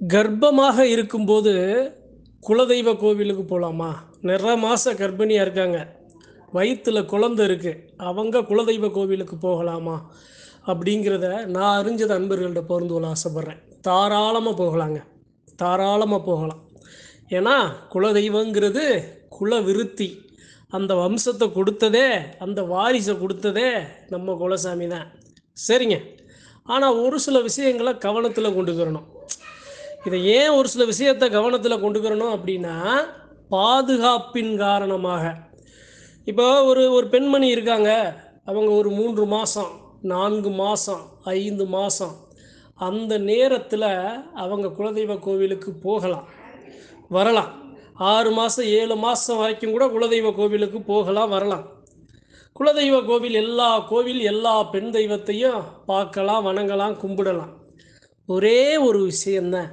கர்ப்பமாக இருக்கும்போது குலதெய்வ கோவிலுக்கு போகலாமா நிற மாத கர்ப்பிணியாக இருக்காங்க. வயிற்றில் குழந்த இருக்குது அவங்க குலதெய்வ கோவிலுக்கு போகலாமா? அப்படிங்கிறத நான் அறிஞ்சது அன்பர்கள்ட்ட பகிர்ந்து கொள்ள ஆசைப்பட்றேன். தாராளமாக போகலாங்க. தாராளமாக போகலாம். ஏன்னா குலதெய்வங்கிறது குல விருத்தி. அந்த வம்சத்தை கொடுத்ததே அந்த வாரிசை கொடுத்ததே நம்ம குலசாமி தான். சரிங்க. ஆனால் ஒரு சில விஷயங்களை கவனத்தில் கொண்டுக்கிறணும் இதை ஏன் ஒரு சில விஷயத்தை கவனத்தில் கொண்டுக்கிறணும் அப்படின்னா பாதுகாப்பின் காரணமாக. இப்போ ஒரு ஒரு பெண்மணி இருக்காங்க அவங்க ஒரு மூன்று மாதம் நான்கு மாதம் ஐந்து மாதம் அந்த நேரத்தில் அவங்க குலதெய்வ கோவிலுக்கு போகலாம் வரலாம். ஆறு மாதம் ஏழு மாதம் வரைக்கும் கூட குலதெய்வ கோவிலுக்கு போகலாம் வரலாம். குலதெய்வ கோவில் எல்லா கோவில் எல்லா பெண் தெய்வத்தையும் பார்க்கலாம் வணங்கலாம் கும்பிடலாம். ஒரே ஒரு விஷயந்தான்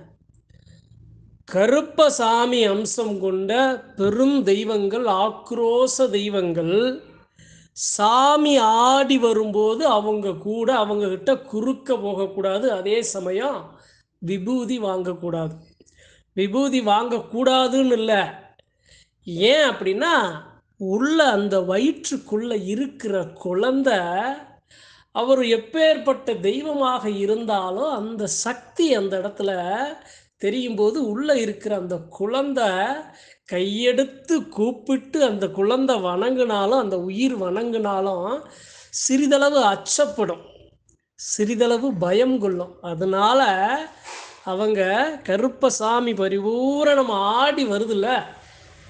கருப்பசாமி அம்சம் கொண்ட பெரும் தெய்வங்கள் ஆக்ரோச தெய்வங்கள் சாமி ஆடி வரும்போது அவங்க கூட அவங்க கிட்ட குறுக்க போகக்கூடாது. அதே சமயம் விபூதி வாங்கக்கூடாது. விபூதி வாங்கக்கூடாதுன்னு இல்லை. ஏன் அப்படின்னா உள்ள அந்த வயிற்றுக்குள்ள இருக்கிற குழந்தை அவர் எப்பேற்பட்ட தெய்வமாக இருந்தாலும் அந்த சக்தி அந்த இடத்துல தெரியும் போது உள்ளே இருக்கிற அந்த குழந்தை கையெடுத்து கூப்பிட்டு அந்த குழந்தை வணங்கினாலும் அந்த உயிர் வணங்கினாலும் சிறிதளவு அச்சப்படும். சிறிதளவு பயம் கொள்ளும். அதனால அவங்க கருப்பசாமி பரிபூரணம் ஆடி வருதுல்ல?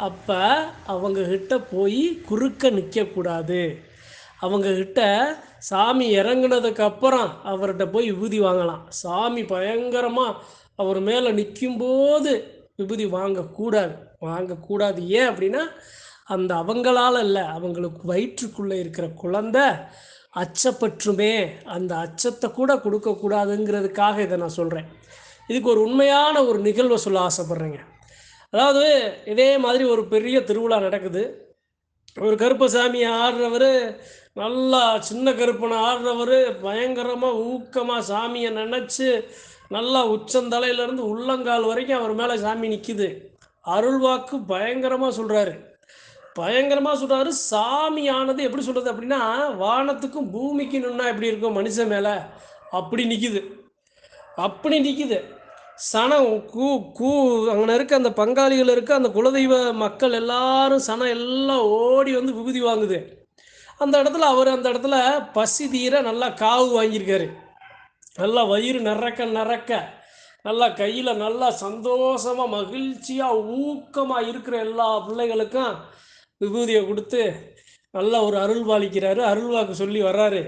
அப்போ அவங்க கிட்ட போய் குறுக்க நிற்கக்கூடாது அவங்க கிட்ட சாமி இறங்கினதுக்கு அப்புறம் அவர்கிட்ட போய் விபூதி வாங்கலாம். சாமி பயங்கரமாக அவர் மேலே நிற்கும்போது விபூதி வாங்கக்கூடாது. வாங்கக்கூடாது. ஏன் அப்படின்னா அந்த அவங்களால் இல்லை அவங்களுக்கு வயிற்றுக்குள்ளே இருக்கிற குழந்தை அச்சப்பற்றுமே அந்த அச்சத்தை கூட கொடுக்கக்கூடாதுங்கிறதுக்காக இதை நான் சொல்கிறேன் இதுக்கு ஒரு உண்மையான ஒரு நிகழ்வை சொல்ல ஆசைப்பட்றேங்க. அதாவது இதே மாதிரி ஒரு பெரிய திருவிழா நடக்குது. ஒரு கருப்பசாமி ஆடுறவர் நல்லா சின்ன கருப்பனை ஆடுறவர் பயங்கரமாக ஊக்கமாக சாமியை நினச்சி நல்லா உச்சந்தலையிலேருந்து உள்ளங்கால் வரைக்கும் அவர் மேலே சாமி நிற்கிது அருள்வாக்கு பயங்கரமாக சொல்கிறாரு பயங்கரமாக சொல்கிறாரு சாமி ஆனது எப்படி சொல்கிறது அப்படின்னா வானத்துக்கும் பூமிக்கு நின்னா எப்படி இருக்கும் மனுஷன் மேலே? அப்படி நிற்கிது அப்படி நிற்கிது சனம் கூ கூ அங்கே இருக்க அந்த பங்காளிகள் இருக்க அந்த குலதெய்வ மக்கள் எல்லாரும் சனம் எல்லாம் ஓடி வந்து விபூதி வாங்குது. அந்த இடத்துல அவர் அந்த இடத்துல பசி தீர நல்லா காவு வாங்கியிருக்காரு. நல்லா வயிறு நிறக்க நிறக்க நல்லா கையில் நல்லா சந்தோஷமாக மகிழ்ச்சியாக ஊக்கமாக இருக்கிற எல்லா பிள்ளைகளுக்கும் விபூதியை கொடுத்து நல்லா ஒரு அருள் பாலிக்கிறாரு. அருள்வாக்கு சொல்லி வர்றாரு.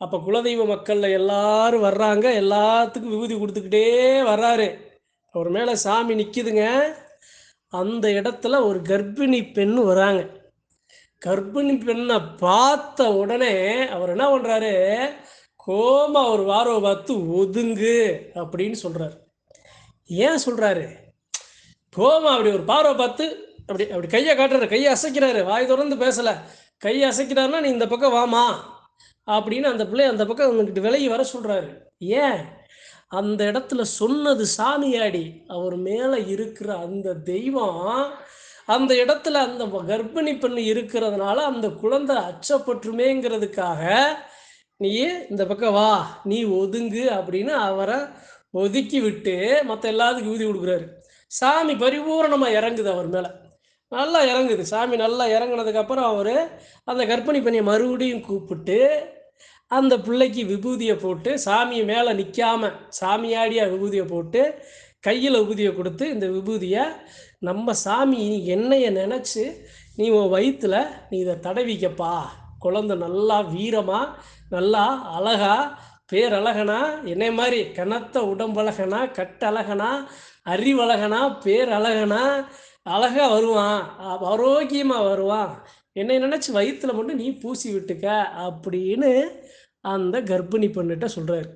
அப்போ குலதெய்வ மக்களில் எல்லாரும் வர்றாங்க. எல்லாத்துக்கும் விபூதி கொடுத்துக்கிட்டே வர்றாரு. அவர் மேலே சாமி நிற்கிதுங்க அந்த இடத்துல ஒரு கர்ப்பிணி பெண் வராங்க. கர்ப்பிணி பெண்ணை பார்த்த உடனே அவர் என்ன பண்ணுறாரு கோமா ஒரு வாரம் பார்த்து ஒதுங்கு அப்படின்னு சொல்கிறார் ஏன் சொல்கிறாரு கோமா அப்படி ஒரு பார்வை பார்த்து அப்படி அப்படி கையை காட்டுறாரு கையை அசைக்கிறாரு வாய் திறந்து பேசலை. கையை அசைக்கிறாருன்னா நீ இந்த பக்கம் வாமா அப்படின்னு அந்த பிள்ளை அந்த பக்கம் உங்ககிட்ட விலகி வர சொல்கிறாரு ஏன்? அந்த இடத்துல சொன்னது சாமியாடி அவர் மேலே இருக்கிற அந்த தெய்வம் அந்த இடத்துல அந்த கர்ப்பிணி பெண் இருக்கிறதுனால அந்த குழந்தை அச்சப்பட்டுமேங்கிறதுக்காக நீயே இந்த பக்கம் வா நீ ஒதுங்கு அப்படின்னு அவரை ஒதுக்கி விட்டு மற்ற எல்லாத்துக்கும் ஊதி கொடுக்குறாரு. சாமி பரிபூரணமாக இறங்குது அவர் மேலே. நல்லா இறங்குது. சாமி நல்லா இறங்குனதுக்கப்புறம் அவர் அந்த கர்ப்பிணி பண்ணியை மறுபடியும் கூப்பிட்டு அந்த பிள்ளைக்கு விபூதியை போட்டு சாமியை மேலே நிற்காம சாமியாடியாக விபூதியை போட்டு கையில் விபூதியை கொடுத்து இந்த விபூதியை நம்ம சாமி என்னைய நினச்சி நீ உன் வயிற்றில் நீ இதை தடவிக்கப்பா. குழந்த நல்லா வீரமாக நல்லா அழகா பேரழகனா என்னை மாதிரி கனத்த உடம்பழகனா கட்டழகனா அறிவழகனா பேரழகனா அழகாக வருவான் ஆரோக்கியமாக வருவான். என்னை நினச்சி வயிற்றுல மட்டும் நீ பூசி விட்டுக்க அப்படின்னு அந்த கர்ப்பிணி பெண்ணிட்ட சொல்கிறாரு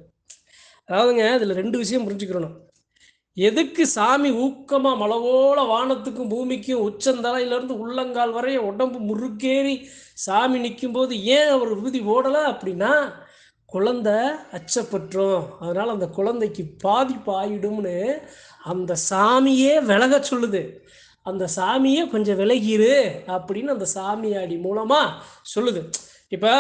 அதாவதுங்க இதில் ரெண்டு விஷயம் புரிஞ்சுக்கிறணும். எதுக்கு சாமி ஊக்கமாக மலவோல வானத்துக்கும் பூமிக்கும் உச்சந்தலையிலேருந்து உள்ளங்கால் வரைய உடம்பு முறுக்கேறி சாமி நிற்கும்போது ஏன் அவர் விபூதி ஓடலை அப்படின்னா குழந்தை அச்சப்பட்டுரும் அதனால் அந்த குழந்தைக்கு பாதிப்பு ஆயிடும்னு அந்த சாமியே விலக சொல்லுது. அந்த சாமியே கொஞ்சம் விலகிரு அப்படின்னு அந்த சாமியாடி மூலமாக சொல்லுது. இப்போ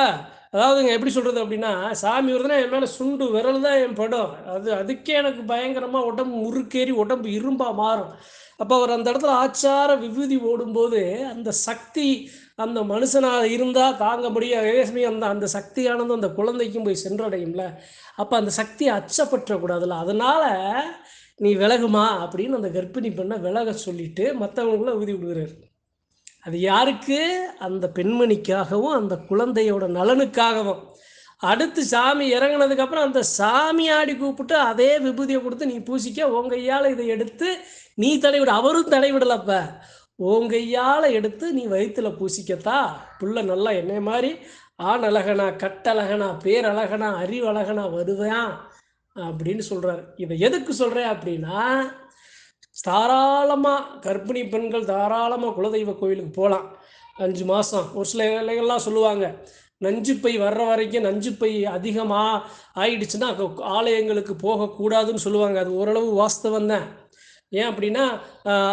அதாவதுங்க எப்படி சொல்கிறது அப்படின்னா சாமி வருதுன்னா என் மேலே சுண்டு விரல் தான் என் படம். அது அதுக்கே எனக்கு பயங்கரமாக உடம்பு முறுக்கேறி உடம்பு இரும்பாக மாறும். அப்போ அவர் அந்த இடத்துல ஆச்சார விபூதி ஓடும்போது அந்த சக்தி அந்த மனுஷனாக இருந்தால் தாங்க முடியும் அதே சமயம் அந்த அந்த சக்தியானது அந்த குழந்தைக்கும் போய் சென்றடையும்ல. அப்போ அந்த சக்தியை அச்சப்பற்றக்கூடாதுல்ல. அதனால் நீ விலகுமா அப்படின்னு அந்த கர்ப்பிணி பெண்ணை விலக சொல்லிட்டு மற்றவங்களுக்குள்ள விதி விடுகிறார் அது யாருக்கு? அந்த பெண்மணிக்காகவும் அந்த குழந்தையோட நலனுக்காகவும். அடுத்து சாமி இறங்குனதுக்கப்புறம் அந்த சாமியாடி கூப்பிட்டு அதே விபூதியை கொடுத்து நீ பூசிக்க உன் கையால் இதை எடுத்து நீ தடைவிட அவரும் தடைவிடலப்ப உன் கையால் எடுத்து நீ வயிற்றில் பூசிக்கத்தா. புள்ள நல்லா என்னை மாதிரி ஆண் அழகனா கட்டழகனா பேரழகனா அறிவழகனா வருவேன். அப்படின்னு சொல்கிறார் இதை எதுக்கு சொல்கிறேன் அப்படின்னா தாராளமாக கர்ப்பிணி பெண்கள் தாராளமாக குலதெய்வ கோயிலுக்கு போகலாம் அஞ்சு மாதம் ஒரு சில இலைகள்லாம் சொல்லுவாங்க. நஞ்சுப்பை வர்ற வரைக்கும் நஞ்சுப்பை அதிகமாக ஆயிடுச்சுன்னா ஆலயங்களுக்கு போகக்கூடாதுன்னு சொல்லுவாங்க. அது ஓரளவு வாஸ்தவம் தான். ஏன் அப்படின்னா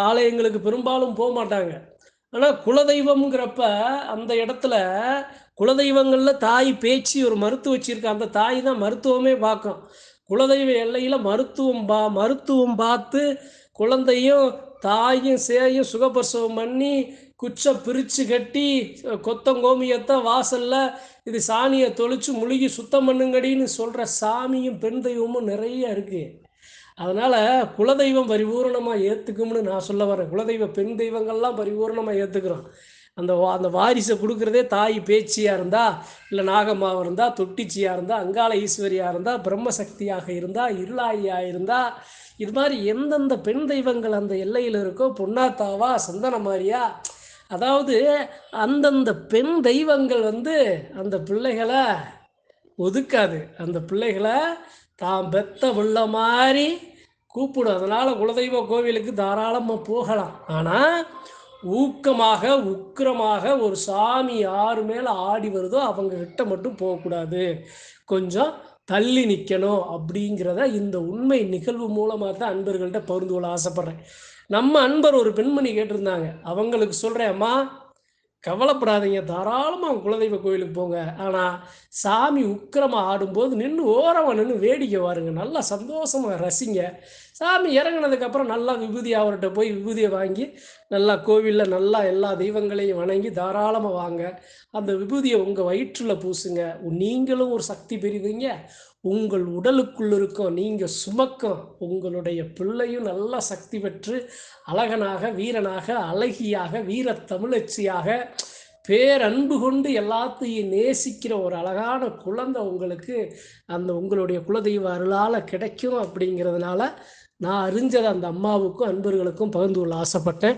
ஆலயங்களுக்கு பெரும்பாலும் போக மாட்டாங்க. ஆனால் குலதெய்வம்ங்கிறப்ப அந்த இடத்துல குலதெய்வங்களில் தாய் பேச்சு ஒரு மருத்துவ வச்சிருக்க அந்த தாய் தான் மருத்துவமே பார்க்கும். குலதெய்வ எல்லையில் மருத்துவம் பா மருத்துவம் பார்த்து குழந்தையும் தாயும் சேயும் சுகப்பிரசவம் பண்ணி குச்சை பிரித்து கட்டி கொத்தங்கோமியத்தை வாசலில் இது சாணியை தொளிச்சு முழுகி சுத்தம் பண்ணுங்கடின்னு சொல்கிற சாமியும் பெண் தெய்வமும் நிறைய இருக்குது அதனால் குலதெய்வம் பரிபூரணமாக ஏற்றுக்கும்னு நான் சொல்ல வரேன். குலதெய்வ பெண் தெய்வங்கள்லாம் பரிபூரணமாக ஏற்றுக்கிறோம் அந்த வா- அந்த வாரிசை கொடுக்குறதே தாய் பேச்சியாக இருந்தால் இல்லை நாகம்மாவாக இருந்தால் தொட்டிச்சியாக இருந்தால் அங்காள ஈஸ்வரியாக இருந்தால் பிரம்மசக்தியாக இருந்தால் இருளாயியாக இருந்தால் இது மாதிரி எந்தெந்த பெண் தெய்வங்கள் அந்த எல்லையில் இருக்கோ பொன்னாத்தாவா சந்தன மாதிரியா அதாவது அந்தந்த பெண் தெய்வங்கள் வந்து அந்த பிள்ளைகளை ஒதுக்காது. அந்த பிள்ளைகளை தாம் பெத்த உள்ள மாதிரி கூப்பிடும். அதனால் குலதெய்வ கோவிலுக்கு தாராளமாக போகலாம். ஆனால் ஊக்கமாக உக்கிரமாக ஒரு சாமி யார் மேலே ஆடி வருதோ அவங்க கிட்ட மட்டும் போகக்கூடாது. கொஞ்சம் தள்ளி நிற்கணும் அப்படிங்கிறத இந்த உண்மை நிகழ்வு மூலமாக தான் அன்பர்கள்ட்ட பகிர்ந்து கொள்ள ஆசைப்பட்றேன். நம்ம அன்பர் ஒரு பெண்மணி கேட்டிருந்தாங்க. அவங்களுக்கு சொல்கிறேன் அம்மா கவலைப்படாதீங்க. தாராளமாக குலதெய்வ கோயிலுக்கு போங்க. ஆனால் சாமி உக்கிரமாக ஆடும்போது நின்று ஓரமாக நின்று வேடிக்கை பாருங்க. நல்லா சந்தோஷமாக ரசிங்க. சாமி இறங்குனதுக்கப்புறம் நல்லா விபூதி அவர்கிட்ட போய் விபூதியை வாங்கி நல்லா கோவிலில் நல்லா எல்லா தெய்வங்களையும் வணங்கி தாராளமாக வாங்க. அந்த விபூதியை உங்கள் வயிற்றில் பூசுங்க. நீங்களும் ஒரு சக்தி பெறுவீங்க. உங்கள் உடலுக்குள் இருக்கும் நீங்கள் சுமக்கும் உங்களுடைய பிள்ளையும் நல்லா சக்தி பெற்று அழகனாக வீரனாக அழகியாக வீர தமிழச்சியாக பேரன்பு கொண்டு எல்லாத்தையும் நேசிக்கிற ஒரு அழகான குழந்தை உங்களுக்கு அந்த உங்களுடைய குலதெய்வ அருளால் கிடைக்கும் அப்படிங்கிறதுனால நான் அறிஞ்சதை அந்த அம்மாவுக்கும் அன்பர்களுக்கும் பகிர்ந்து கொள்ள ஆசைப்பட்டேன்.